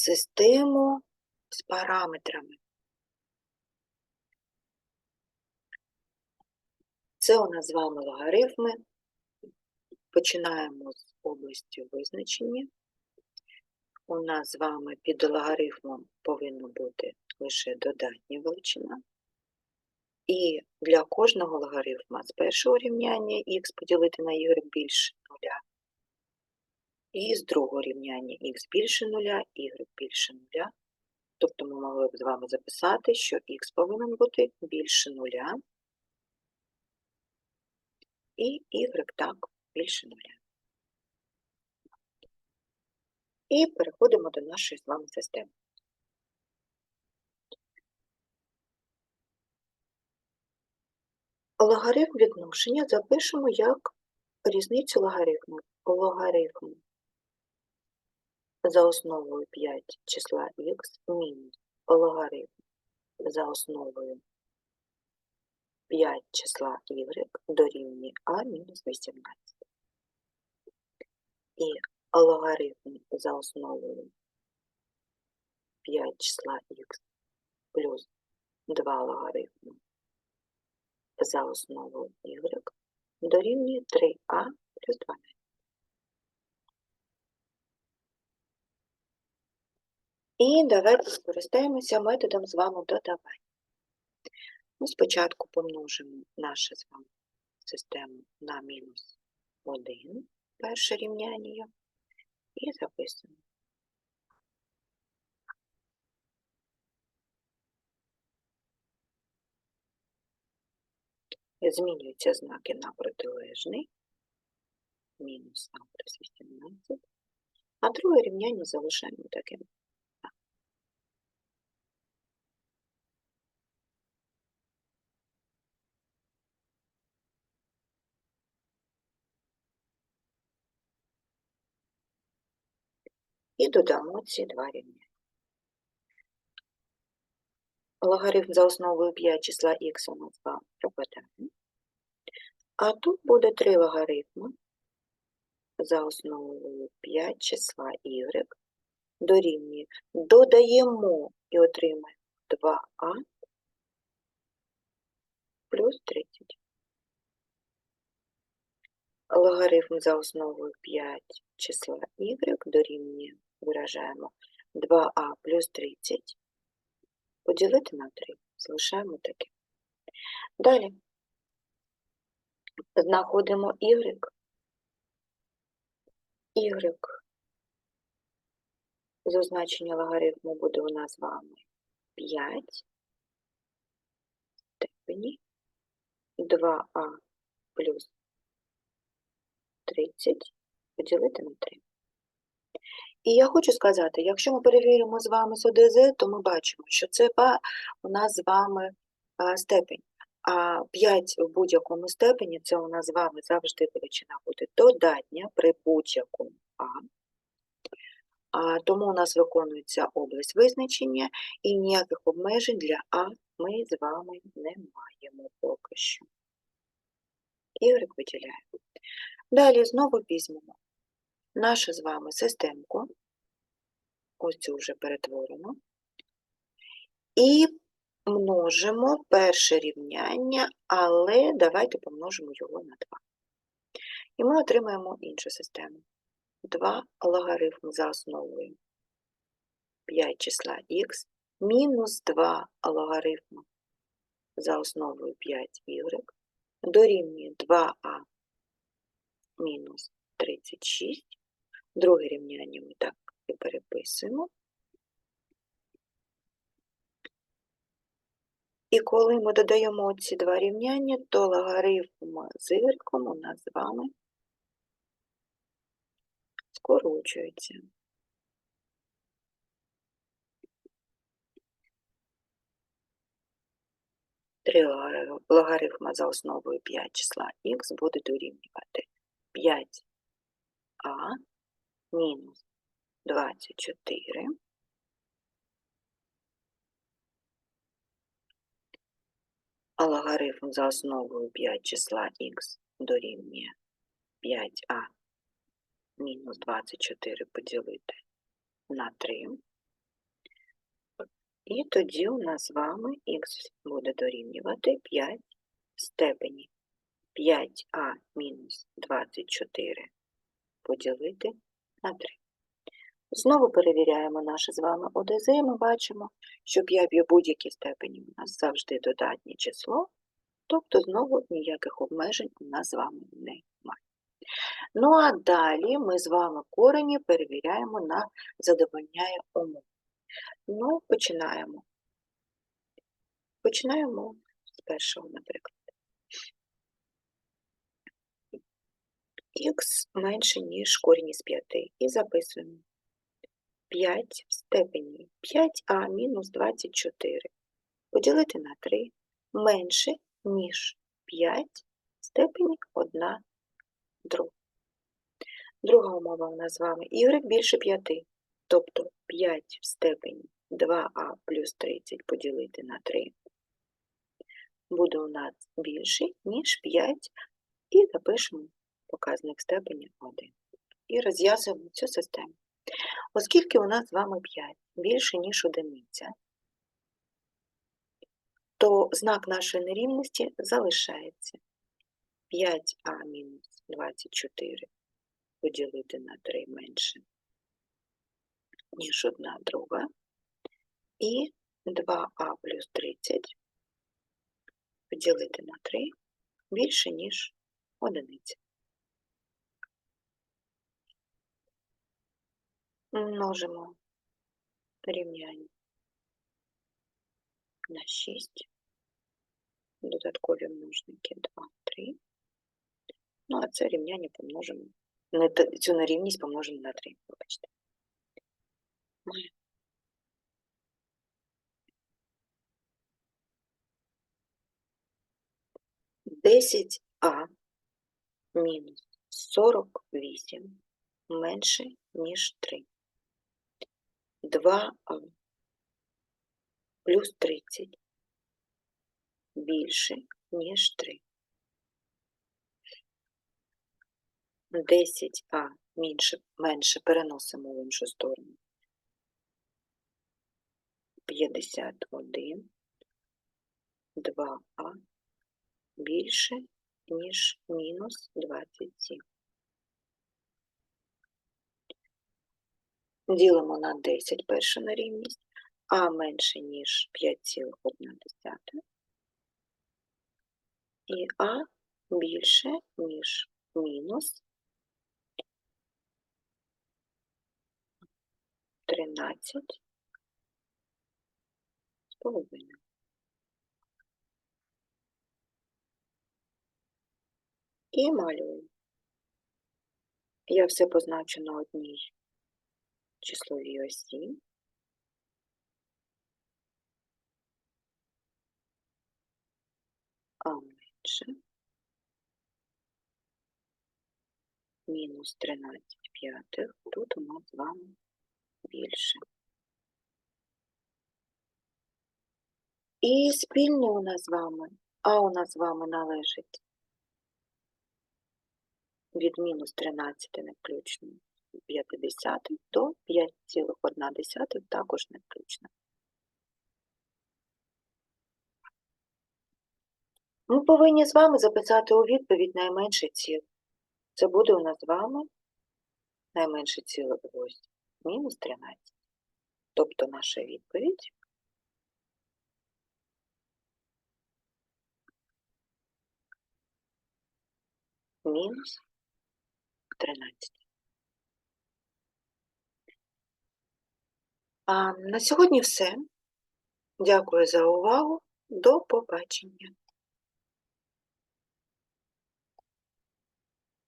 систему з параметрами. Це у нас з вами логарифми. Починаємо з області визначення. У нас з вами під логарифмом повинна бути лише додатня величина. І для кожного логарифма з першого рівняння х поділити на y більше нуля. І з другого рівняння х більше нуля, y більше нуля. Тобто ми могли б з вами записати, що х повинен бути більше нуля, і y так більше нуля. І переходимо до нашої з вами системи. Логарифм відношення запишемо як різницю логарифму. Логарифм за основою 5 числа х мінус логарифм за основою 5 числа y дорівнює а мінус 18. І логарифм за основою 5 числа х плюс 2 логарифму за основою y дорівнює 3а плюс 12. І давайте скористаємося методом з вами додавання. Ми спочатку помножимо нашу з вами систему на мінус 1, перше рівняння, і записуємо. Змінюються знаки на протилежний, мінус а плюс 18, а друге рівняння залишаємо таким. І додамо ці два рівняння. Логарифм за основою 5 числа х у нас 2 пропадає. А тут буде 3 логарифми за основою 5 числа y дорівнює. Додаємо і отримаємо 2а плюс 30. Логарифм за основою 5 числа y дорівнює, виражаємо 2а плюс 30 поділити на 3. Залишаємо таке. Далі знаходимо y. y з означення логарифму буде у нас з вами 5 степені 2а плюс 30 поділити на 3. І я хочу сказати, якщо ми перевіримо з вами з ОДЗ, то ми бачимо, що це у нас з вами степень. А 5 в будь-якому степені це у нас з вами завжди величина буде додатня при будь-якому А. А. Тому у нас виконується область визначення і ніяких обмежень для А ми з вами не маємо поки що. Y виділяємо. Далі знову візьмемо нашу з вами системку, ось цю вже перетворено, і множимо перше рівняння, але давайте помножимо його на 2. І ми отримаємо іншу систему. 2 логарифм за основою 5 числа х мінус 2 логарифм за основою 5y дорівнює 2а мінус 36. Друге рівняння ми так і переписуємо. І коли ми додаємо ці два рівняння, то логарифм з у нас з вами скорочується. Три логарифма за основою 5 числа х буде дорівнювати 5а мінус 24 а логарифм за основою 5 числа х дорівнює 5а мінус 24 поділити на 3 І тоді у нас з вами х буде дорівнювати 5 в степені. 5а мінус 24 поділити на 3. Знову перевіряємо наше з вами ОДЗ, і ми бачимо, що 5 в будь-якій степені у нас завжди додатнє число, тобто знову ніяких обмежень у нас з вами немає. Ну а далі ми з вами корені перевіряємо на задовольняє умов. Ну, починаємо. Починаємо з першого, наприклад. Х менше, ніж корінь із 5. І записуємо. 5 в степені. 5а мінус 24 поділити на 3 менше, ніж 5 в степені 1 друга. Друга умова у нас з вами. Y більше 5, тобто 5 в степені 2а плюс 30 поділити на 3 буде у нас більший, ніж 5, і запишемо показник степені 1. І розв'язуємо цю систему. Оскільки у нас з вами 5 більше, ніж одиниця, то знак нашої нерівності залишається 5а мінус 24 поділити на 3 менше, ніж 1 друга, і 2а плюс 30 поділити на 3 більше, ніж одиниця. Множимо рівняння на 6, додаткові множники 2, 3. Ну, а це рівняння помножимо, цю нерівність помножимо на 3, вибачте. Маємо 10а мінус 48 менше, ніж 3. 2а плюс 30 більше, ніж 3. 10а менше, менше переносимо в іншу сторону. 51, 2а більше, ніж мінус 27. Ділимо на 10 першу нерівність, а менше, ніж 5,1. І а більше, ніж мінус 13 з половиною. І малюємо. Я все позначу на одній числовій осі. А менше. Мінус 13 п'ятих. Тут у нас з вами більше. І спільне у нас з вами, а у нас з вами належить від мінус 13 не включно 50 до 5,1 також не включно. Ми повинні з вами записати у відповідь найменше ціле. Це буде у нас з вами найменше ціле ось мінус 13. Тобто наша відповідь мінус 13. На сьогодні все. Дякую за увагу. До побачення.